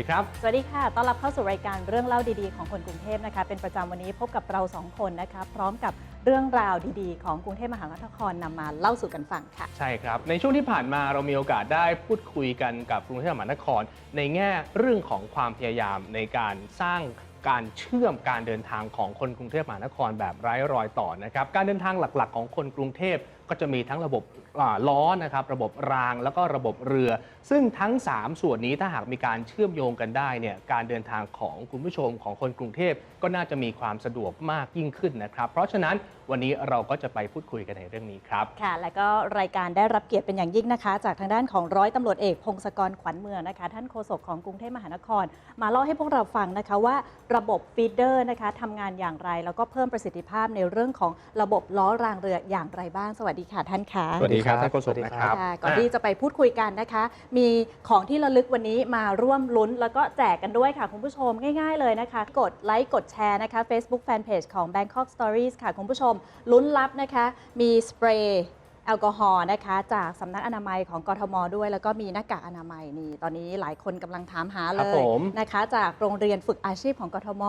ดีครับ สวัสดีค่ะ ต้อนรับเข้าสู่รายการเรื่องเล่าดีๆ ของคนกรุงเทพนะคะ เป็นประจำวันนี้พบกับเราสองคนนะคะ พร้อมกับเรื่องราวดีๆ ของกรุงเทพมหานครนำมาเล่าสู่กันฟังค่ะ ใช่ครับ ในช่วงที่ผ่านมาเรามีโอกาสได้พูดคุยกันกับกรุงเทพมหานคร ในแง่เรื่องของความพยายามในการสร้างการเชื่อมการเดินทางของคนกรุงเทพมหานครแบบไร้รอยต่อนะครับ การเดินทางหลักๆ ของคนกรุงเทพก็จะมีทั้งระบบอ่า ล้อนะครับระบบรางแล้วก็ระบบเรือ ซึ่งทั้ง 3 ส่วนนี้ถ้าหากมีการเชื่อมโยงกันได้เนี่ยการเดินทางของคุณผู้ชมของคนกรุงเทพ ก็น่าจะมีความสะดวกมากยิ่งขึ้นนะครับ เพราะฉะนั้นวันนี้เราก็จะไปพูดคุยกันในเรื่องนี้ครับ ค่ะ แล้วก็รายการได้รับเกียรติเป็นอย่างยิ่งนะคะ จากทางด้านของร้อยตำรวจเอกพงศกรขวัญเมืองนะคะ ท่านโฆษกของกรุงเทพมหานคร มาเล่าให้พวกเราฟังนะคะว่าระบบฟีดเดอร์นะคะทำงานอย่างไร แล้วก็เพิ่มประสิทธิภาพในเรื่องของระบบล้อรางเรืออย่างไรบ้าง สวัสดีค่ะท่านคะสวัสดีครับท่านโฆษกสวัสดีนะคครัรับบค่ะก่อนที่จะไปพูดคุยกันนะคะ มีของที่ระลึกวันนี้มาร่วมลุ้นแล้วก็แจกกันด้วยค่ะคุณผู้ชมง่าย ๆ เลยนะคะ กดไลค์กดแชร์นะคะ Facebook Fanpage ของ Bangkok Stories ค่ะ คุณผู้ชมลุ้นรับนะคะ มีสเปรย์แอลกอฮอล์นะคะจากสำนักอนามัยของกทมด้วย แล้วก็มีหน้ากากอนามัยนี่ตอนนี้หลายคนกำลังถามหาคเลรับยผมนะคะ จากโรงเรียนฝึกอาชีพของกทม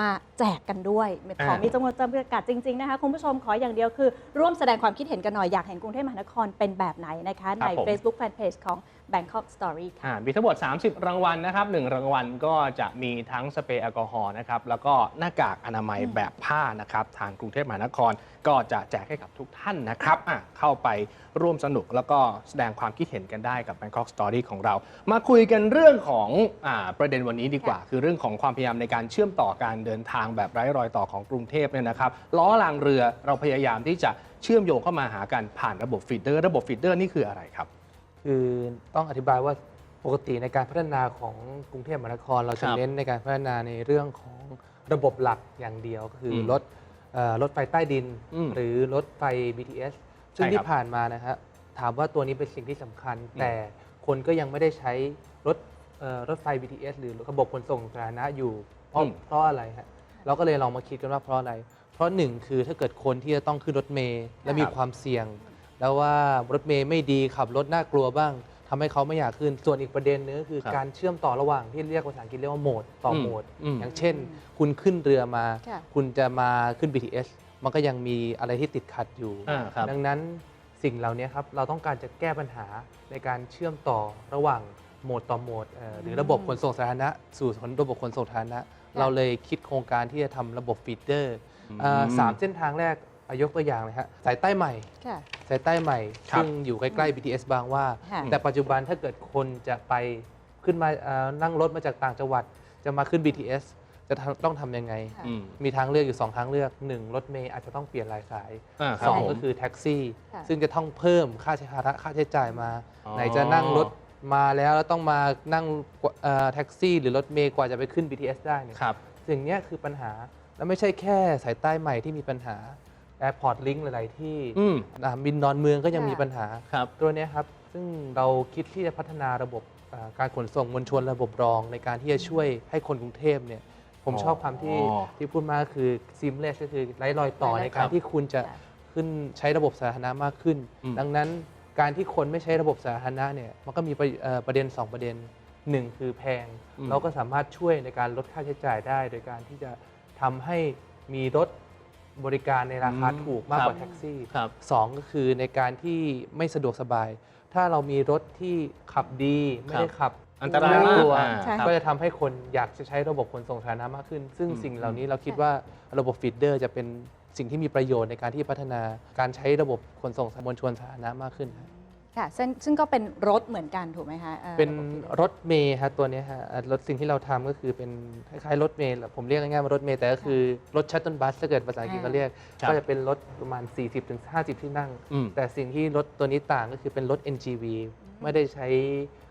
มาแจกกันด้วยของอ่ามีมีจำนวนจำกัดจริงๆนะคะคุณผู้ชมขออย่างเดียวคือ ร่วมแสดงความคิดเห็นกันหน่อยอยากเห็นกรุงเทพมหานครเป็นแบบไหนนะคะ ในครับผม Facebook Fanpage ของ Bangkok Story ค่ะ อ่ามีทั้งหมด 30 รางวัลนะครับหนึ่งรางวัลก็จะมีทั้งสเปรย์แอลกอฮอล์นะครับ แล้วก็หน้ากากอนามัยอืมแบบผ้านะครับ ทางกรุงเทพมหานคร ก็จะแจกให้กับทุกท่านนะครับอะเข้าไปร่วมสนุกแล้วก็แสดงความคิดเห็นกันได้กับ Bangkok Story ของเรา มาคุยกันเรื่องของอาประเด็นวันนี้ดีกว่า คือเรื่องของความพยายามในการเชื่อมต่อการเดินทางแบบไร้รอยต่อของกรุงเทพเนี่ยนะครับล้อรางเรือเราพยายามที่จะเชื่อมโยงเข้ามาหากันผ่านระบบฟีดเดอร์ ระบบฟีดเดอร์นี่คืออะไรครับ คือต้องอธิบายว่าปกติในการพัฒนาของกรุงเทพมหานคร เราคจะรับเน้นในการพัฒนาในเรื่องของระบบหลักอย่างเดียวก็คืออมรถเอ่อรถไฟใต้ดินอืมหรือรถไฟ BTS ซึ่งใช่ครับที่ผ่านมานะฮะถามว่าตัวนี้เป็นสิ่งที่สำคัญ แต่คนก็ยังไม่ได้ใช้รถเอ่อรถไฟ BTS หรือระบบขนส่งสาธารณะอยู่เพราะอืมเพราะอะไรฮะเราก็เลยลองมาคิดกันว่าเพราะอะไร เพราะหนึ่งคือถ้าเกิดคนที่จะต้องขึ้นรถเมล์และมีครับความเสี่ยง แล้วว่ารถเมย์ไม่ดีขับรถน่ากลัวบ้างทำให้เขาไม่อยากขึ้น ส่วนอีกประเด็นนึงก็คือครับการเชื่อมต่อระหว่างที่เรียกภาษาอังกฤษเรียกว่าโหมดต่ออมโหมดอืมอย่างเช่น คุณขึ้นเรือมาค่ะคุณจะมาขึ้น BTS มันก็ยังมีอะไรที่ติดขัดอยู่อ่าครับดังนั้นสิ่งเหล่านี้ครับเราต้องการจะแก้ปัญหาในการเชื่อมต่อระหว่างโหมดต่อโหมดเอ่อหรือระบบขนส่งสาธารณะ สู่ระบบขนส่งสาธารณะ เราเลยคิดโครงการที่จะทำระบบฟีดเดอร์อ่าสามเส้นทางแรก อายกตัวอย่างเลยฮะสายใต้ใหม่ ค่ะ สายใต้ใหม่ ครับ ซึ่งอยู่ใกล้ๆ BTS บางหว่า ค่ะ แต่ปัจจุบันถ้าเกิดคนจะไปขึ้นมาเอ่อนั่งรถมาจากต่างจังหวัด จะมาขึ้น BTS จะทำต้องทำยังไง ค่ะ อืมมีทางเลือกอยู่ 2 ทางเลือก 1 รถเมย์อาจจะต้องเปลี่ยนรายสาย อ่าครับ2ผมก็คือแท็กซี่ ค่ะ ซึ่งจะต้องเพิ่มค่าใช้ภาระค่าใช้จ่ายมา อ๋อ ไหนจะนั่งรถมาแล้วแล้วต้องมานั่งเอ่อแท็กซี่ หรือรถเมย์กว่าจะไปขึ้น BTS ได้เนี่ย ครับ สิ่งเนี้ยคือปัญหาแล้วไม่ใช่แค่สายใต้ใหม่ที่มีปัญหา Airport Link หลาย ๆ ที่อืม สนามบินดอนเมืองก็ยังค่ะมีปัญหา ครับ ตัวเนี้ยครับ ซึ่งเราคิดที่จะพัฒนาระบบอ่าการขนส่งมวลชนระบบรอง ในการที่จะช่วยให้คนกรุงเทพเนี่ย ผมอ๋อชอบคำที่ที่พูดมาคือ seamless ก็คือไร้รอยต่อไร้รอยต่อในการที่คุณจะค่ะขึ้นใช้ระบบสาธารณะมากขึ้น อืม ดังนั้นการที่คนไม่ใช้ระบบสาธารณะเนี่ย มันก็มีประเอ่อประเด็น 2 ประเด็นหนึ่งคือแพงอืมเราก็สามารถช่วยในการลดค่าใช้จ่ายได้ โดยการที่จะทำให้มีรถ บริการในราคาอืมถูกมากครับกว่าแท็กซี่ครับสองก็คือในการที่ไม่สะดวกสบาย ถ้าเรามีรถที่ขับดีไม่ได้ขับอันตรายมากกลัวอ่าใช่ก็จะทำให้คนอยากจะใช้ระบบขนส่งสาธารณะมากขึ้น ซึ่งอืมสิ่งเหล่านี้เราคิดว่าระบบฟีดเดอร์จะเป็นสิ่งที่มีประโยชน์ในการที่พัฒนาการใช้ระบบขนส่งมวลชนสาธารณะมากขึ้น ครับค่ะซึ่งซึ่งก็เป็นรถเหมือนกันถูกไหมคะอ่อเป็นรถเมย์ครับตัวเนี้ยฮะอ่ารถสิ่งที่เราทำก็คือเป็นคล้ายๆรถเมย์แหละผมเรียกง่ายๆว่ารถเมย์แต่ก็คือรถชัตเติลบัสถ้าเกิดภาษาอังกฤษเขาเรียก ครับ ก็จะเป็นรถประมาณ 40-50 ที่นั่ง อืม แต่สิ่งที่รถตัวนี้ต่างก็คือเป็นรถ NGV ไม่ได้ใช้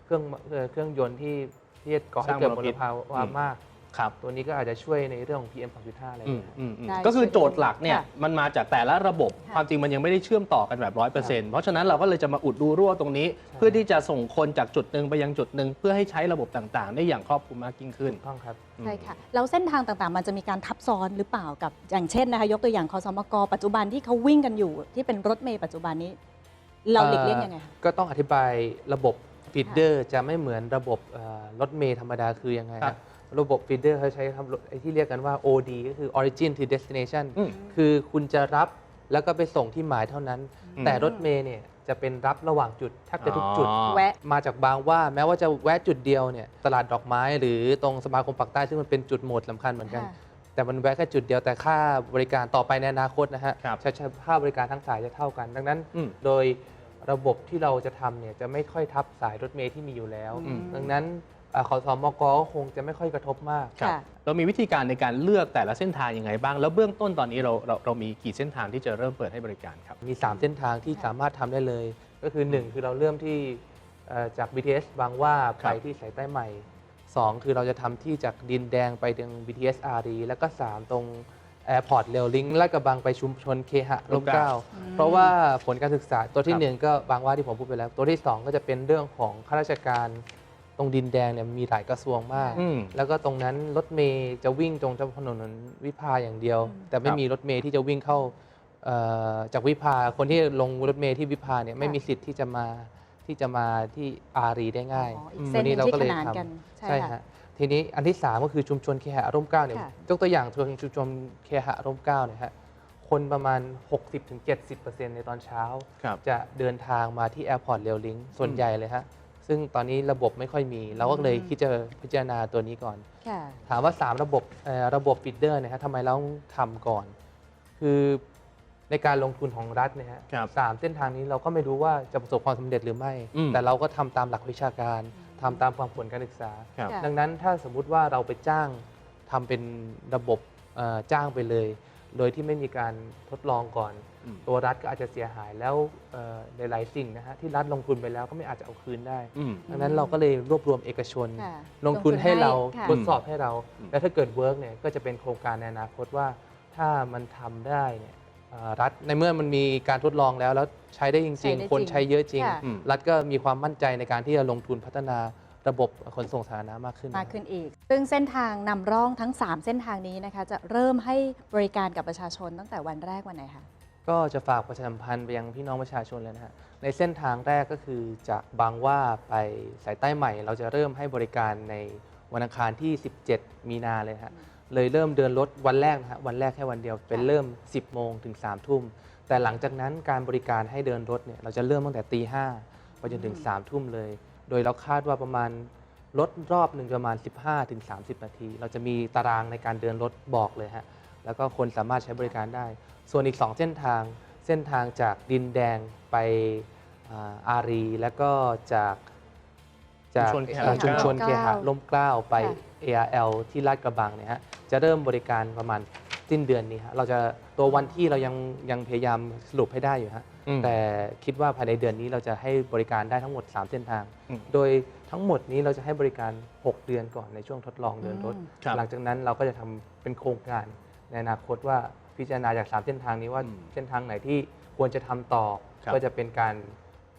เครื่องเอ่อเครื่องยนต์ที่ที่จะก่อให้เกิดมลภาวะมาก ครับตัวนี้ก็อาจจะช่วยในเรื่องของ PM 2.5 อะไรอืมนะอืมอืมได้ก็คือโจทย์หลักเนี่ยค่ะมันมาจากแต่ละระบบ ค่ะ ความจริงมันยังไม่ได้เชื่อมต่อกันแบบร้อยเปอร์เซ็นต์เพราะฉะนั้นเราก็เลยจะมาอุดรูรั่วตรงนี้ เพื่อที่จะส่งคนจากจุดหนึ่งไปยังจุดหนึ่งเพื่อให้ใช้ระบบต่างๆ ได้อย่างครอบคลุมมากยิ่งขึ้น ถูกต้องครับ ใช่ค่ะแล้วเส้นทางต่างๆ มันจะมีการทับซ้อนหรือเปล่ากับอย่างเช่นนะคะยกตัวอย่างคอสมกปัจจุบันที่เขาวิ่งกันอยู่ ที่เป็นรถเมย์ปัจจุบันนี้ เราหลีกเลี่ยงยังไงคะ ก็ต้องอธิบายระบบฟีดเดอร์จะไม่เหมือนระบบเอ่อรถเมย์ธรรมดาคือยังไงครัฮะบ ระบบฟีดเดอร์เขาใช้คำไอ้ที่เรียกกันว่า OD ก็คือ Origin to Destination อืมคือคุณจะรับแล้วก็ไปส่งที่หมายเท่านั้นอืมแต่รถเมย์เนี่ยจะเป็นรับระหว่างจุดแทบจะทุกจุดอ๋อแวะ มาจากบางหว่าแม้ว่าจะแวะจุดเดียวเนี่ยตลาดดอกไม้หรือตรงสมาคมปากใต้ซึ่งมันเป็นจุดโหมดสำคัญเหมือนกัน ค่ะ แต่มันแวะแค่จุดเดียวแต่ค่าบริการต่อไปในอนาคตนะฮะครับใช้ใช้ค่าบริการทั้งสายจะเท่ากัน ดังนั้น อืมโดยระบบที่เราจะทำเนี่ยจะไม่ค่อยทับสายรถเมล์ที่มีอยู่แล้วอืมดังนั้นอ่า ขอสมกก็คงจะไม่ค่อยกระทบมาก ครับ ค่ะ เรามีวิธีการในการเลือกแต่ละเส้นทางยังไงบ้าง แล้วเบื้องต้นตอนนี้เราเราเรามีกี่เส้นทางที่จะเริ่มเปิดให้บริการครับ มี 3 เส้นทางที่ค่ะสามารถทำได้เลย ก็คือ 1 คือเราเริ่มที่เอ่อจาก BTS บางหว่าครัไปบ ที่สายใต้ใหม่ 2 คือเราจะทำที่จากดินแดงไปถึง BTS อารีแล้วก็ 3 ตรง Airport เรลลิงลาดกระบังไปชุมชนเคหะร่มเกล้าอืมเพราะว่าผลการศึกษาตัวคที่รับหนึ่งก็บางว่าที่ผมพูดไปแล้ว ตัวที่ 2 ก็จะเป็นเรื่องของข้าราชการ ตรงดินแดงเนี่ยมีหลายกระทรวงมาก อืม แล้วก็ตรงนั้นรถเมย์จะวิ่งตรงถนนวิภาอย่างเดียวอืมแต่ไม่ครับมีรถเมย์ที่จะวิ่งเข้าเอ่อจากวิภาคนที่ลงรถเมย์ที่วิภาเนี่ยไม่มีสิทธิ์ที่จะมาที่จะมาที่อารีได้ง่ายอ๋ออีกเส้นหนึ่งที่ขนานกันใช่ใช่ค่ะ ฮะทีนี้อันที่ 3 ก็คือชุมชนเคหะร่มเกล้าเนี่ยค่ะ ยกตัวอย่างชุมชนเคหะร่มเกล้าเนี่ยฮะคนประมาณ 60-70%ในตอนเช้า ครับ จะเดินทางมาที่แอร์พอร์ตเรลลิงส่วนอืมใหญ่เลยฮะ ซึ่งตอนนี้ระบบไม่ค่อยมี เราก็เลยอืมคิดจะพิจารณาตัวนี้ก่อน ค่ะ ถามว่า 3 ระบบเอ่อระบบฟีดเดอร์เนี่ยฮะทำไมเราต้องทำก่อน คือในการลงทุนของรัฐเนี่ยฮะครับสามเส้นทางนี้เราก็ไม่รู้ว่าจะประสบความสำเร็จหรือไม่ อืม แต่เราก็ทำตามหลักวิชาการทำตามความผลการศึกษา ครับ ค่ะ ดังนั้นถ้าสมมุติว่าเราไปจ้างทำเป็นระบบเอ่อจ้างไปเลย โดยที่ไม่มีการทดลองก่อนอืม ตัวรัฐก็อาจจะเสียหายแล้วเอ่อหลาย ๆ สิ่งนะฮะที่รัฐลงทุนไปแล้วก็ไม่อาจจะเอาคืนได้อืมดังนั้นเราก็เลยรวบรวมเอกชนค่ะลงทุนให้เราค่ะทดสอบให้เราอืมแล้วถ้าเกิดเวิร์กเนี่ยก็จะเป็นโครงการในอนาคตว่าถ้ามันทำได้เนี่ยเอ่อรัฐในเมื่อมันมีการทดลองแล้วแล้วใช้ได้จใช้ริงได้ๆคนจริงใช้เยอะจริงค่ะอืมรัฐก็มีความมั่นใจในการที่จะลงทุนพัฒนาระบบขนส่งสาธารณะมากขึ้นมากขึ้นอีก ซึ่งเส้นทางนำร่องทั้ง 3 เส้นทางนี้นะคะ จะเริ่มให้บริการกับประชาชนตั้งแต่วันแรกวันไหนคะ ก็จะฝากประชาสัมพันธ์ไปยังพี่น้องประชาชนเลยนะฮะในเส้นทางแรกก็คือจากบางหว่าไปสายใต้ใหม่ เราจะเริ่มให้บริการในวันอังคารที่ 17 มีนาเลยฮะเลยเริ่มเดินรถวันแรกนะฮะวันแรกแค่วันเดียวเป็นเริ่ม 10 โมงถึง 3 ทุ่ม แต่หลังจากนั้นการบริการให้เดินรถเนี่ยเราจะเริ่มตั้งแต่ตีห้าไปจนถึง 3 ทุ่มเลย โดยเราคาดว่าประมาณรถรอบหนึ่งประมาณ 15ถึง30 นาที เราจะมีตารางในการเดินรถบอกเลยฮะ แล้วก็คนสามารถใช้บริการได้ ส่วนอีก 2 เส้นทาง เส้นทางจากดินแดงไปอ่าอารี แล้วก็จากจากชุมชนเคหะเอ่อชุมชนร่มเคเกล้าหะร่มเกล้าไปค่ะ ARL ที่ลาดกระบังเนี่ยฮะ จะเริ่มบริการประมาณสิ้นเดือนนี้ฮะ เราจะตัววันที่เรายังยังพยายามสรุปให้ได้อยู่ฮะอืมแต่คิดว่าภายในเดือนนี้เราจะให้บริการได้ทั้งหมด 3 เส้นทางอืมโดยทั้งหมดนี้เราจะให้บริการ 6 เดือนก่อนในช่วงทดลองเดินรถอืมครับหลังจากนั้นเราก็จะทำเป็นโครงการ ในอนาคตว่าพิจารณาจาก 3 เส้นทางนี้ว่าอืมเส้นทางไหนที่ควรจะทำต่อครับก็จะเป็นการ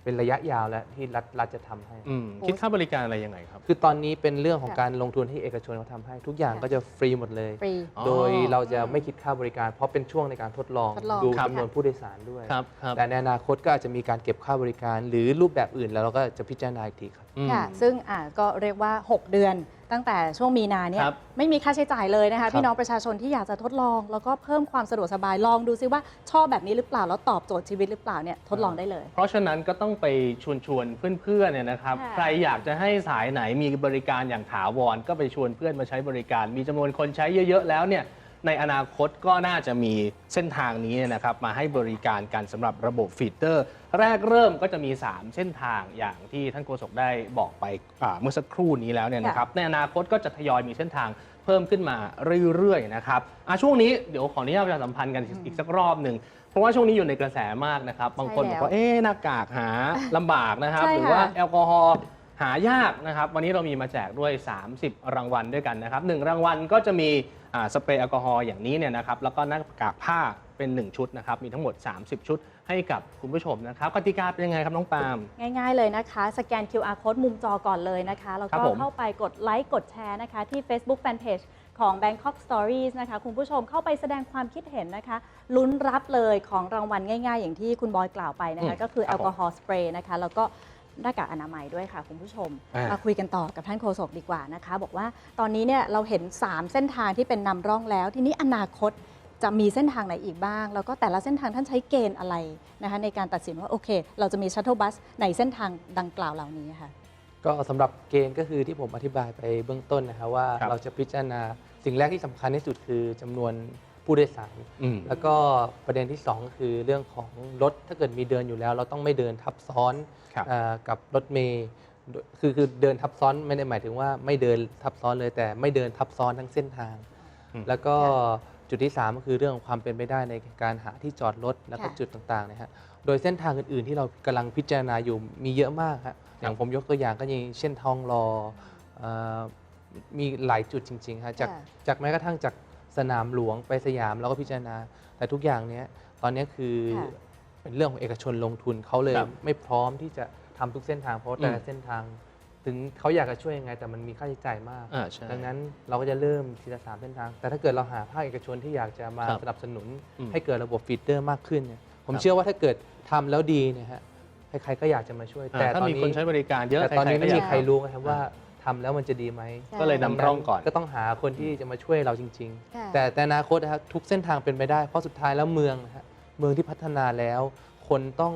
เป็นระยะยาวและที่รัฐรัฐจะทำให้อืมคิดค่าบริการอะไรยังไงครับ คือตอนนี้เป็นเรื่องของค่ะการลงทุนที่เอกชนเขาทำให้ ทุกอย่างค่ะก็จะฟรีหมดเลยฟรีอ๋อโดยเราจะไม่คิดค่าบริการ เพราะเป็นช่วงในการทดลองทดลองดูครับจำนวนผู้โดยสารด้วยครับครับแต่ในอนาคตก็อาจจะมีการเก็บค่าบริการ หรือรูปแบบอื่นแล้วเราก็จะพิจารณาอีกทีครับอืมค่ะซึ่งอ่าก็เรียกว่า 6 เดือน ตั้งแต่ช่วงมีนาเนี่ยครับไม่มีค่าใช้จ่ายเลยนะครัคะบ พี่น้องประชาชนที่อยากจะทดลอง แล้วก็เพิ่มความสะดวกสบายลองดูซิว่าชอบแบบนี้หรือเปล่าแล้วตอบโจทย์ชีวิตหรือเปล่าเนี่ยทดลองได้เลย เพราะฉะนั้นก็ต้องไปชวนชวนๆเพื่อนๆเนี่ยนะครับ ค่ะ ใครอยากจะให้สายไหนมีบริการอย่างถาวรก็ไปชวนเพื่อนมาใช้บริการ มีจำนวนคนใช้เยอะ ๆ แล้วเนี่ย ในอนาคตก็น่าจะมีเส้นทางนี้เนยนะครับมาให้บริการกันสำหรับระบบฟีดเดอร์ แรกเริ่มก็จะมี 3 เส้นทางอย่างที่ท่านโฆษกได้บอกไปอ่าเมื่อสักครู่นี้แล้วเนี่ยนะครับในอนาคตก็จะทยอยมีเส้นทางพิ่มขึ้นมาเรื่อยๆนะครับอะช่วงนี้เดี๋ยวขออนุญาตประชาสัมพันธ์กันอีกสักรอบหนึ่งเพราะว่าช่วงนี้อยู่ในกระแสมากนะครับ บางคนบอกว่า เอ๊ะหน้ากากหาลำบากนะครับใช่หรือค่ะว่าแอลกอฮอล์ หายากนะครับ วันนี้เรามีมาแจกด้วย 30 รางวัลด้วยกันนะครับหนึ่งรางวัลก็จะมีอ่าสเปรย์แอลกอฮอล์อย่างนี้เนี่ยนะครับแล้วก็หน้ากากผ้าเป็น 1 ชุดนะครับ มีทั้งหมด 30 ชุดให้กับคุณผู้ชมนะครับกติกาเป็นยังไงครับน้องปาล์ม ง่ายๆเลยนะคะ สแกน QR code มุมจอก่อนเลยนะคะ แล้วครัก็บผมเข้าไปกดไลค์กดแชร์นะคะ ที่ Facebook Fanpage ของ Bangkok Stories นะคะ คุณผู้ชมเข้าไปแสดงความคิดเห็นนะคะ ลุ้นรับเลยของรางวัลง่ายๆ อย่างที่คุณบอยกล่าวไปนะคะอืมก็คือคแอรับลกอฮอล์สเปรย์นะคะ แล้วก็ หน้ากากอนามัยด้วยค่ะคุณผู้ชม อ่าม มาคุยกันต่อกับท่านโฆษกดีกว่านะคะ บอกว่าตอนนี้เนี่ยเราเห็น 3 เส้นทางที่เป็นนำร่องแล้ว ทีนี้อนาคตจะมีเส้นทางไหนอีกบ้าง แล้วก็แต่ละเส้นทางท่านใช้เกณฑ์อะไรนะคะ ในการตัดสินว่าโอเค เราจะมีชัตเทิลบัสในเส้นทางดังกล่าวเหล่านี้ค่ะ ก็สำหรับเกณฑ์ก็คือที่ผมอธิบายไปเบื้องต้นนะครับว่าครับ เราจะพิจารณาสิ่งแรกที่สำคัญที่สุดคือจำนวน ผู้โดยสาร อืม แล้วก็ประเด็นที่2ก็คือเรื่องของรถถ้าเกิดมีเดินอยู่แล้ว เราต้องไม่เดินทับซ้อนครับ เออกับรถเมย์คือคือเดินทับซ้อนไม่ได้หมายถึงว่าไม่เดินทับซ้อนเลยแต่ไม่เดินทับซ้อนทั้งเส้นทาง อืม แล้วก็จุดที่ 3 ก็คือเรื่องของความเป็นไปได้ในการหาที่จอดรถแล้วก็ค่ะ จุดต่างๆนะฮะโดยเส้นทางอื่นๆ ที่เรากำลังพิจารณาอยู่มีเยอะมากฮะอย่างผมยกตัวอย่างก็อย่างเช่นทองหลอเอ่อมีหลายจุดจริงๆฮะจาก ค่ะ จากแม้กระทั่งจาก สนามหลวงไปสยามเราก็พิจารณา แต่ทุกอย่างเนี้ยตอนเนี้ยคือค่ะเป็นเรื่องของเอกชนลงทุนเขาเลยครับไม่พร้อมที่จะทำทุกเส้นทางเพราะว่าแต่อืละมเส้นทาง ถึงเขาอยากจะช่วยยังไง แต่มันมีค่าใช้จ่ายมาก อ่าใช่ ดังนั้นเราก็จะเริ่มทีละสามเส้นทาง แต่ถ้าเกิดเราหาภาคเอกชนที่อยากจะมาครับสนับสนุนอืมให้เกิดระบบฟีดเดอร์มากขึ้นเนี่ยผมครับ เชื่อว่าถ้าเกิดทำแล้วดีเนี่ยฮะใครๆก็อยากจะมาช่วยอ่าแต่ถ้าตอนมีนี้คนใช้บริการเยอะแต่ตอนนี้ใครๆไม่ก็มีอยาก ใครรู้นะครับว่า ทำแล้วมันจะดีไหมก็เลยนำร่องก่อน ก็ต้องหาคนที่จะมาช่วยเราจริงค่ะๆแต่แต่อนาคตนะครับทุกเส้นทางเป็นไปได้ เพราะสุดท้ายแล้วเมืองนะฮะเมืองที่พัฒนาแล้ว คนต้อง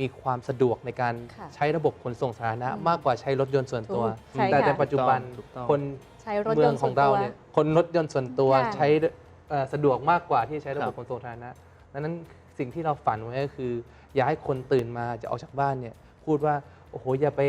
มีความสะดวกในการค่ะใช้ระบบขนส่งสาธารณะอืมมากกว่าใช้รถยนต์ส่วนตัว ถูกใช่แต่ค่ะ ในปัจจุบันถูกต้อง คนใช้รถเมืยอนงต์ขส่อวงนเราตัว เนี่ยคนรถยนต์ส่วนตัวค่ะ ใช้เอ่อสะดวกมากกว่าที่ใช้ระบบครับขนส่งสาธารณะดังนั้นสิ่งที่เราฝันไว้ก็คือ อยากให้คนตื่นมาจะออกจากบ้านเนี่ยพูดว่าโอ้โหอย่าไป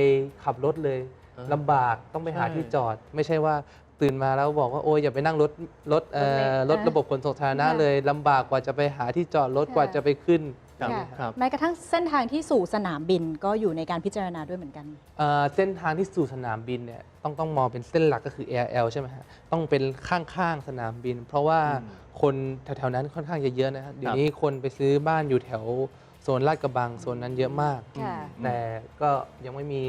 ขับรถเลยเออ ลำบากต้องไปหาใช่ที่จอด ไม่ใช่ว่าตื่นมาแล้วบอกว่าโอ้ยอย่าไปนั่งรถรถเอ่อรถระบบขนส่งสาธารณะค่ะเลยลำบากกว่าจะไปหาที่จอดรถค่ะกว่าจะไปขึ้นครับค่ะครับแม้กระทั่งเส้นทางที่สู่สนามบินก็อยู่ในการพิจารณาด้วยเหมือนกันเอ่อเส้นทางที่สู่สนามบินเนี่ยต้องต้องมองเป็นเส้นหลักก็คือ ARL ใช่ไหมฮะต้องเป็นข้างๆสนามบิน เพราะว่าอืมคนแถวๆนั้นค่อนข้างจะเยอะนะฮะเดี๋ยวนี้คนไปซื้อบ้านอยู่แถวโซนลาดกระบังโซนนั้นเยอะมาก ค่ะ แต่ก็ยังไม่มี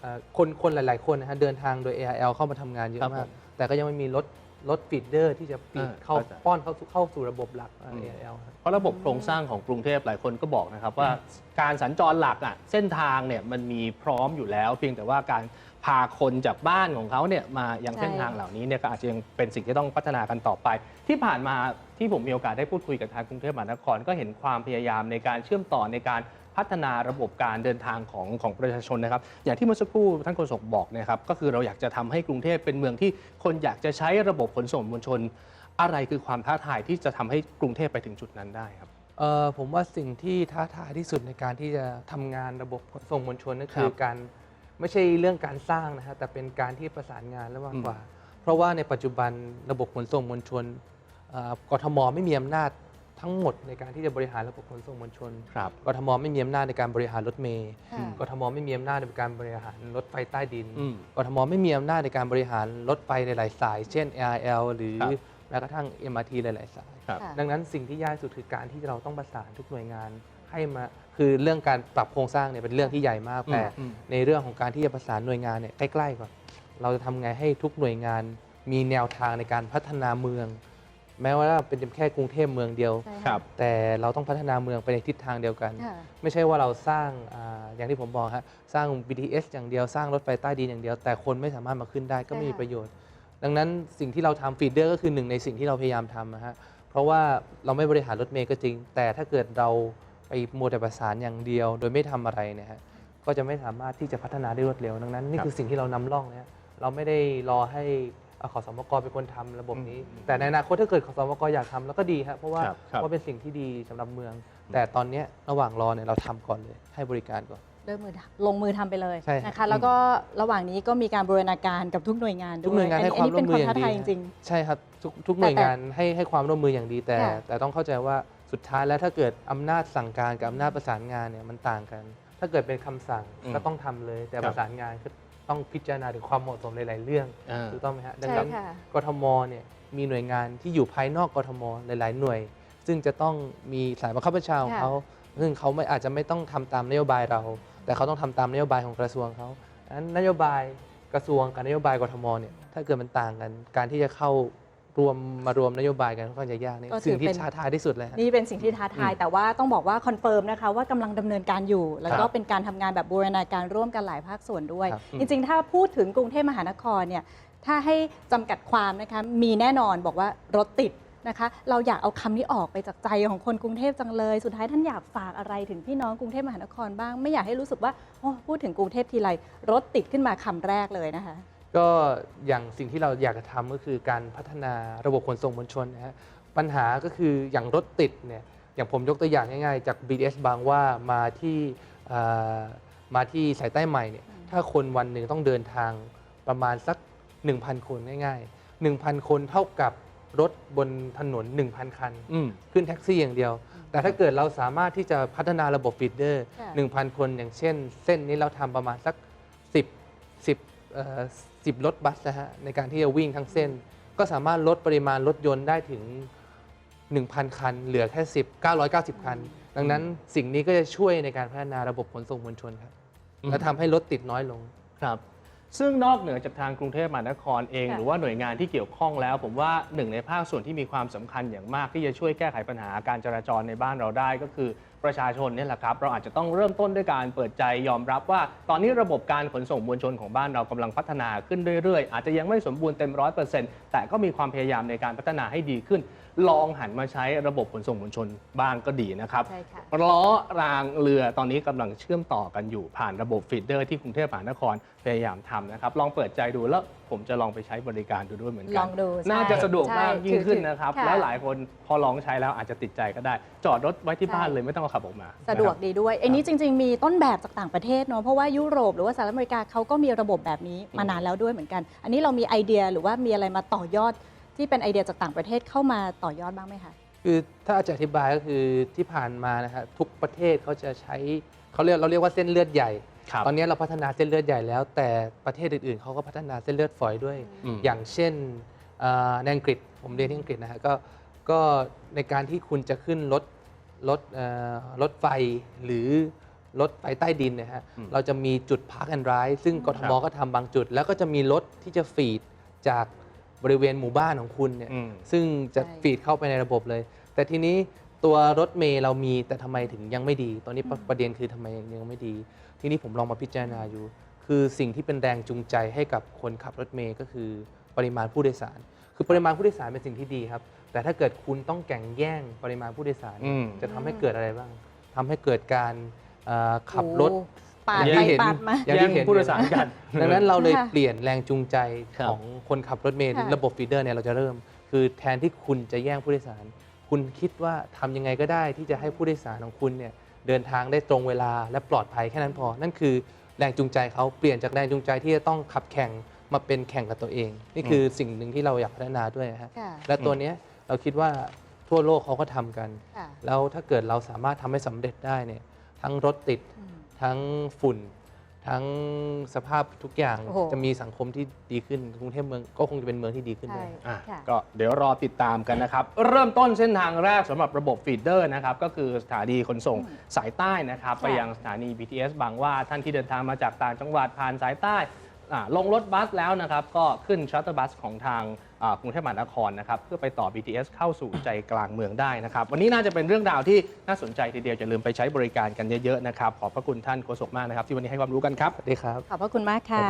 เอ่อคนคนหลาย ๆ คนนะฮะเดินทางโดย ARL เข้ามาทำงานเยครัอะบมากผมแต่ก็ยังไม่มีรถรถฟีดเดอร์ที่จะฟีดอ่าเข้าเข้าใจ ป้อนเข้าสู่เข้าสู่ระบบหลักเอ่ออืม ARL ครับเพราะระบบโครงสร้างของกรุงเทพหลายคนก็บอกนะครับว่าการสัญจรหลักอะเส้นทางเนี่ยมันมีพร้อมอยู่แล้ว เพียงแต่ว่าการ พาคนจากบ้านของเขาเนี่ยมายังใช่ เส้นทางเหล่านี้เนี่ยก็อาจจะยังเป็นสิ่งที่ต้องพัฒนากันต่อไป ที่ผ่านมาที่ผมมีโอกาสได้พูดคุยกับทางกรุงเทพมหานครก็เห็นความพยายามในการเชื่อมต่อในการพัฒนาระบบการเดินทางของของประชาชนนะครับ อย่างที่เมื่อสักครู่ท่านโฆษกบอกนะครับก็คือเราอยากจะทำให้กรุงเทพเป็นเมืองที่คนอยากจะใช้ระบบขนส่งมวลชน อะไรคือความท้าทายที่จะทำให้กรุงเทพไปถึงจุดนั้นได้ครับ เอ่อผมว่าสิ่งที่ท้าทายที่สุดในการที่จะทำงานระบบขนส่งมวลชนก็คืคอรับการ ไม่ใช่เรื่องการสร้างนะฮะแต่เป็นการที่ประสานงานและมากอืมกว่า เพราะว่าในปัจจุบันระบบขนส่งมวลชนเอ่อกทมไม่มีอำนาจทั้งหมดในการที่จะบริหารระบบขนส่งมวลชนครับกทมไม่มีอำนาจในการบริหารรถเมย์ค่ะกทมไม่มีอำนาจในการบริหารรถไฟใต้ดินอืมกทมไม่มีอำนาจในการบริหารรถไฟหลายๆสาย เช่น ARL หรือครับแม้กระทั่ง MRT หลาย ๆ สายครับค่ะดังนั้นสิ่งที่ยากที่สุดคือการที่เราต้องประสานทุกหน่วยงาน ให้มาคือเรื่องการปรับโครงสร้างเนี่ยเป็นเรื่องที่ใหญ่มากอืมแต่อืมในเรื่องของการที่จะประสานหน่วยงานเนี่ยใกล้ๆก่อนเราจะทำไงให้ทุกหน่วยงานมีแนวทางในการพัฒนาเมือง แม้ว่าเป็นแค่กรุงเทพเมืองเดียวใช่ครัค่ะบแต่เราต้องพัฒนาเมืองไปในทิศทางเดียวกัน ค่ะไม่ใช่ว่าเราสร้างอาอย่างที่ผมบอกฮะสร้าง BTS อย่างเดียวสร้างรถไฟใต้ดินอย่างเดียว แต่คนไม่สามารถมาขึ้นได้ก็ไม่มีใช่ค่ะประโยชน์ ดังนั้นสิ่งที่เราทำฟีดเดอร์ก็คือหนึ่งในสิ่งที่เราพยายามทำนะฮะเพราะว่าเราไม่บริหารรถเมย์ก็จริง แต่ถ้าเกิดเราไป มัวแต่ประสานอย่างเดียว โดยไม่ทำอะไรเนี่ยฮะก็จะไม่สามารถที่จะพัฒนาได้รวดเร็วดังนั้นนี่ครับคือสิ่งที่เรานำร่องนะฮะเราไม่ได้รอให้เอ่อขอสมกเป็นคนทำระบบนี้อืมแต่ในอนาคตถ้าเกิดขอสมกอยากทำแล้วก็ดีฮะเพราะว่าครับครับเพราะเป็นสิ่งที่ดีสำหรับเมือง แต่ตอนเนี้ยระหว่างรอเนี่ยเราทำก่อนเลย ให้บริการก่อนเริ่มมือทำลงมือทำไปเลยใช่ครับนะคะแล้วก็ระหว่างนี้ก็มีการบูรณาการกับทุกหน่วยงานด้วยทุกหน่วยงานให้อัความร่วมมืออัอนย่างนี้เป็นความท้าดีทายจริงใช่ครับทุกทุกแต่หน่วยงานให้ให้ความร่วมมืออย่างดีแต่ค่ะแต่ต้องเข้าใจว่า สุดท้ายแล้วถ้าเกิดอำนาจสั่งการกับอำนาจประสานงานเนี่ยมันต่างกัน ถ้าเกิดเป็นคำสั่งอืมก็ต้องทำเลย แต่ครับประสานงานก็ต้องพิจารณาถึงความเหมาะสมหลาย ๆ เรื่องอ่า ถูกต้องไหมฮะๆดังใช่นั้นค่ะ กทมเนี่ยมีหน่วยงานที่อยู่ภายนอกกทมหลาย ๆ หน่วย ซึ่งจะต้องมีสายบังคับบัญชาของค่ะเขาซึ่งเขาไม่อาจจะไม่ต้องทำตามนโยบายเรา แต่เขาต้องทำตามนโยบายของกระทรวงเขาดังนั้นนโยบายกระทรวงกับนโยบายกทมเนี่ยถ้าเกิดมันต่างกันการที่จะเข้า รวมมารวมนโยบายกันค่อนข้างจะยากนี่ก็ถือสิ่งที่เป็น ท้าทายที่สุดเลยฮะ นี่เป็นสิ่งที่ท้าทายอืมแต่ว่าต้องบอกว่าคอนเฟิร์มนะคะว่ากำลังดำเนินการอยู่ แล้วก็ครับเป็นการทำงานแบบบูรณาการร่วมกันหลายภาคส่วนด้วย ครับจริง ๆ ถ้าพูดถึงกรุงเทพมหานครเนี่ยถ้าให้จำกัดความนะคะมีแน่นอนบอกว่ารถติดนะคะ เราอยากเอาคำนี้ออกไปจากใจของคนกรุงเทพจังเลย สุดท้ายท่านอยากฝากอะไรถึงพี่น้องกรุงเทพมหานครบ้าง ไม่อยากให้รู้สึกว่าโอ้พูดถึงกรุงเทพทีไรรถติดขึ้นมาคำแรกเลยนะคะ ก็อย่างสิ่งที่เราอยากจะทำก็คือการพัฒนาระบบขนส่งมวลชนนะฮะปัญหาก็คืออย่างรถติดเนี่ยอย่างผมยกตัวอย่างง่ายๆ จาก BTS บางว่ามาที่เอ่อมาที่สายใต้ใหม่เนี่ยถ้าคนวันหนึ่งต้องเดินทางประมาณสัก 1,000 คนง่ายๆ 1,000 คนเท่ากับรถบนถนน 1,000 คัน อืม ขึ้นแท็กซี่อย่างเดียว แต่ถ้าเกิดเราสามารถที่จะพัฒนาระบบฟีดเดอร์ ค่ะ 1,000 คนอย่างเช่น เส้นนี้เราทำประมาณสัก 10 10 เอ่อ10รถบัสนะฮะในการที่จะวิ่งทั้งเส้น ก็สามารถลดปริมาณรถยนต์ได้ถึง 1,000 คัน เหลือแค่ 10 990 คัน ดังนั้นสิ่งนี้ก็จะช่วยในการพัฒนาระบบขนส่งมวลชนครับอืมและทำให้รถติดน้อยลง ครับ ซึ่งนอกเหนือจากทางกรุงเทพมหานครเอง ค่ะหรือว่าหน่วยงานที่เกี่ยวข้องแล้ว ผมว่าหนึ่งในภาคส่วนที่มีความสำคัญอย่างมากที่จะช่วยแก้ไขปัญหาการจราจรในบ้านเราได้ก็คือ ประชาชนเนี่ยแหละครับเราอาจจะต้องเริ่มต้นด้วยการเปิดใจยอมรับว่า ตอนนี้ระบบการขนส่งมวลชนของบ้านเรากำลังพัฒนาขึ้นเรื่อยๆ อาจจะยังไม่สมบูรณ์เต็มร้อยเปอร์เซ็นต์แต่ก็มีความพยายามในการพัฒนาให้ดีขึ้น ลองหันมาใช้ระบบขนส่งมวลชนบ้างก็ดีนะครับใช่ค่ะ ล้อรางเรือตอนนี้กำลังเชื่อมต่อกันอยู่ผ่านระบบฟีดเดอร์ที่กรุงเทพมหานครพยายามทำนะครับ ลองเปิดใจดูแล้วผมจะลองไปใช้บริการดูด้วยเหมือนกัลองดูใช่น่าจะสะดวกมากใช่ยิ่งขึ้นถือนะครับ ค่ะ แล้วหลายคนพอลองใช้แล้วอาจจะติดใจก็ได้ จอดรถไว้ที่บ้านใช่เลยไม่ต้องเอาขับออกมาสะดวกนคดีด้วยอันนี้จริง ๆ มีต้นแบบจากต่างประเทศเนาะเพราะว่ายุโรปหรือว่าสหรัฐอเมริกาเขาก็มีระบบแบบนี้มานานแล้วด้วยเหมือนกัน อันนี้เรามีไอเดียหรือว่ามีอะไรมาต่อยอด ที่เป็นไอเดียจากต่างประเทศเข้ามาต่อยอดบ้างไหมคะ คือถ้าจะอธิบายก็คือที่ผ่านมานะฮะทุกประเทศเขาจะใช้เขาเรียกเราเรียกว่าเส้นเลือดใหญ่ ครับตอนนี้เราพัฒนาเส้นเลือดใหญ่แล้ว แต่ประเทศอื่นๆเขาก็พัฒนาเส้นเลือดฝอยด้วย อืม อย่างเช่นเอ่อในอังกฤษผมเรียนที่อังกฤษนะฮะก็ก็ในการที่คุณจะขึ้นรถรถเอ่อรถไฟหรือรถไฟใต้ดินเนะฮะอืมเราจะมีจุดพักแอนด์ไรซึ่งกทมครับ ก็ทำบางจุด แล้วก็จะมีรถที่จะฟีดจาก บริเวณหมู่บ้านของคุณเนี่ยอืม ซึ่งจะใช่ ฟีดเข้าไปในระบบเลย แต่ทีนี้ตัวรถเมล์เรามีแต่ทำไมถึงยังไม่ดี ตอนนี้ประประเด็นคือทำไมยังไม่ดี ทีนี้ผมลองมาพิจารณาอยู่ คือสิ่งที่เป็นแรงจูงใจให้กับคนขับรถเมล์ก็คือปริมาณผู้โดยสาร คือปริมาณผู้โดยสารเป็นสิ่งที่ดีครับ แต่ถ้าเกิดคุณต้องแข่งแย่งปริมาณผู้โดยสาร อืม จะทำให้เกิดอะไรบ้างทำให้เกิดการเอ่อขับรถ โอ้ ปาดอย่างไปที่เห็นปาดมา อย่างที่เห็น แย่งผู้โดยสารกัน ดังนั้นเราเลยค่ะ เปลี่ยนแรงจูงใจครับของคนขับรถเมล์ค่ะ ระบบฟีเดอร์เนี่ยเราจะเริ่ม คือแทนที่คุณจะแย่งผู้โดยสาร คุณคิดว่าทำยังไงก็ได้ที่จะให้ผู้โดยสารของคุณเนี่ยเดินทางได้ตรงเวลาและปลอดภัยแค่นั้นพอ นั่นคือแรงจูงใจเขาเปลี่ยนจากแรงจูงใจที่จะต้องขับแข่งมาเป็นแข่งกับตัวเอง นี่คือสิ่งหนึ่งที่เราอยากพัฒนาด้วยนะฮะค่ะและตัวเนี้ยเราคิดว่าทั่วโลกเขาก็ทำกัน ค่ะแล้วถ้าเกิดเราสามารถทำให้สำเร็จได้เนี่ยทั้งรถติด อืม ทั้งฝุ่น ทั้งสภาพทุกอย่างโอ้โห จะมีสังคมที่ดีขึ้นกรุงเทพเมืองก็คงจะเป็นเมืองที่ดีขึ้นด้ใช่วย อะค่ะ ก็เดี๋ยวรอติดตามกันนะครับ เริ่มต้นเส้นทางแรกสำหรับระบบฟีดเดอร์นะครับก็คือสถานีขนส่งอืมสายใต้นะครับ ค่ะ ไปยังสถานี BTS บางหว่าท่านที่เดินทางมาจากต่างจังหวัดผ่านสายใต้อ่าลงรถบัสแล้วนะครับ ก็ขึ้นชัตเตอร์บัสของทางอ่ากรุงเทพมหานครนะครับเพื่อไปต่อ BTS เข้าสู่ใจกลางเมืองได้นะครับวันนี้น่าจะเป็นเรื่องราวที่น่าสนใจทีเดียวอย่าลืมไปใช้บริการกันเยอะๆนะครับขอบพระคุณท่านโฆษกมากนะครับที่วันนี้ให้ความรู้กันครับสวัสดีครับ ขอบพระคุณมากค่ะ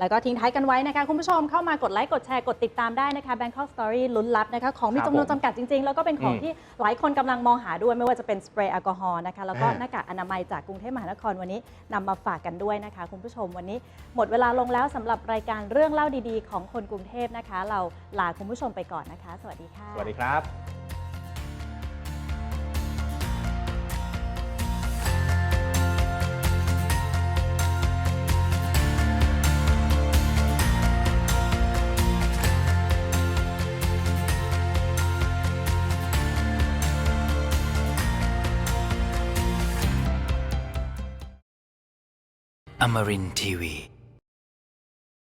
แล้วก็ทิ้งท้ายกันไว้นะคะคุณผู้ชมเข้ามากดไลค์กดแชร์กดติดตามได้นะคะ Bangkok Story ลุ้นลับนะคะของมีครับจำนวนผมจำกัดจริงๆ แล้วก็เป็นของอืมที่หลายคนกำลังมองหาด้วยไม่ว่าจะเป็นสเปรย์แอลกอฮอล์นะคะแล้วก็อ่าหน้ากากอนามัยจากกรุงเทพมหานครวันนี้นำมาฝากกันด้วยนะคะ คุณผู้ชมวันนี้ หมดเวลาลงแล้วสำหรับรายการเรื่องเล่าดีๆ ของคนกรุงเทพนะคะ เราลาคุณผู้ชมไปก่อนนะคะ สวัสดีค่ะ สวัสดีครับอมรินทีวี